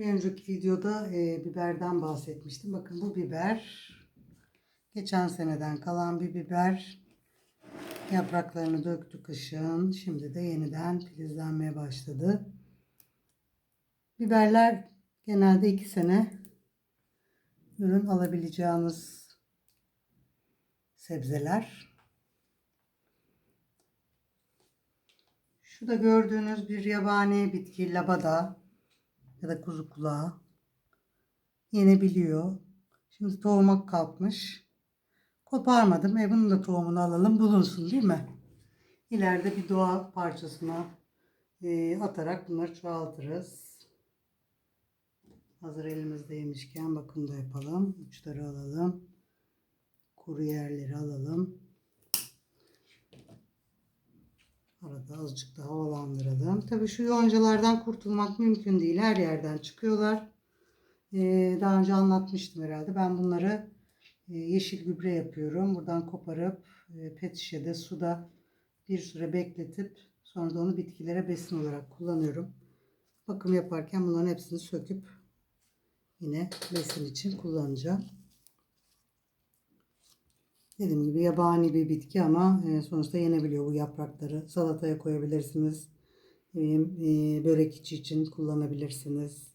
Bir önceki videoda e, biberden bahsetmiştim. Bakın bu biber geçen seneden kalan bir biber. Yapraklarını döktü kışın. Şimdi de yeniden filizlenmeye başladı. Biberler genelde iki sene ürün alabileceğiniz sebzeler. Şu da gördüğünüz bir yabani bitki labada ya da kuzu kulağı yenebiliyor. Şimdi tohuma kalkmış. Koparmadım. E bunun da tohumunu alalım bulunsun değil mi? İleride bir doğa parçasına e, atarak bunları çoğaltırız. Hazır elimizdeymişken bakım da yapalım. Uçları alalım. Kuru yerleri alalım. Arada azıcık daha havalandıralım. Tabii şu yoncalardan kurtulmak mümkün değil. Her yerden çıkıyorlar. Ee, daha önce anlatmıştım herhalde. Ben bunları e, yeşil gübre yapıyorum. Buradan koparıp e, pet şişede suda bir süre bekletip sonra da onu bitkilere besin olarak kullanıyorum. Bakım yaparken bunların hepsini söküp yine besin için kullanacağım. Dediğim gibi yabani bir bitki ama e, sonuçta yenebiliyor bu yaprakları. Salataya koyabilirsiniz. E, börek içi için kullanabilirsiniz.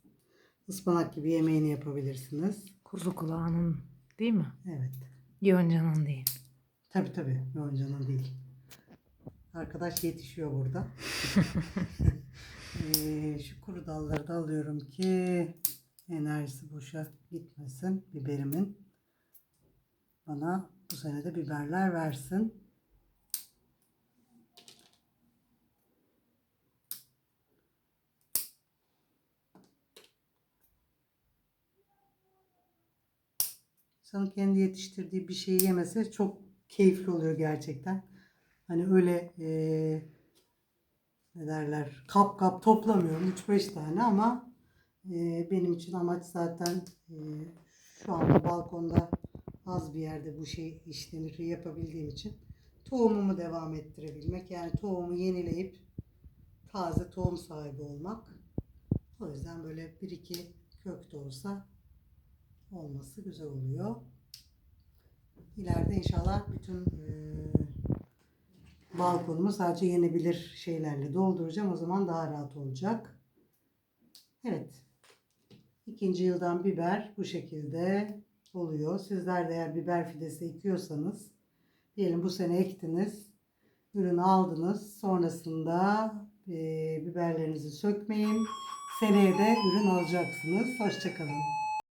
Ispanak gibi yemeğini yapabilirsiniz. Kuzu kulağının değil mi? Evet. Yonca'nın değil. Tabi tabi. Yonca'nın değil. Arkadaş yetişiyor burada. E, şu kuru dalları da alıyorum ki enerjisi boşa gitmesin biberimin. Bana bu sene de biberler versin. İnsanın kendi yetiştirdiği bir şeyi yemesi çok keyifli oluyor gerçekten. Hani öyle eee ne derler kap kap toplamıyorum 3-5 tane ama eee, benim için amaç zaten eee, şu anda balkonda az bir yerde bu şey işlemleri yapabildiğim için tohumumu devam ettirebilmek. Yani tohumu yenileyip taze tohum sahibi olmak. O yüzden böyle bir iki kök de olsa olması güzel oluyor. İleride inşallah bütün eee balkonumu sadece yenebilir şeylerle dolduracağım. O zaman daha rahat olacak. Evet. İkinci yıldan biber bu şekilde oluyor. Sizler de eğer biber fidesi ekiyorsanız diyelim bu sene ektiniz. Ürünü aldınız. Sonrasında e, biberlerinizi sökmeyin. Seneye de ürün alacaksınız. Hoşçakalın.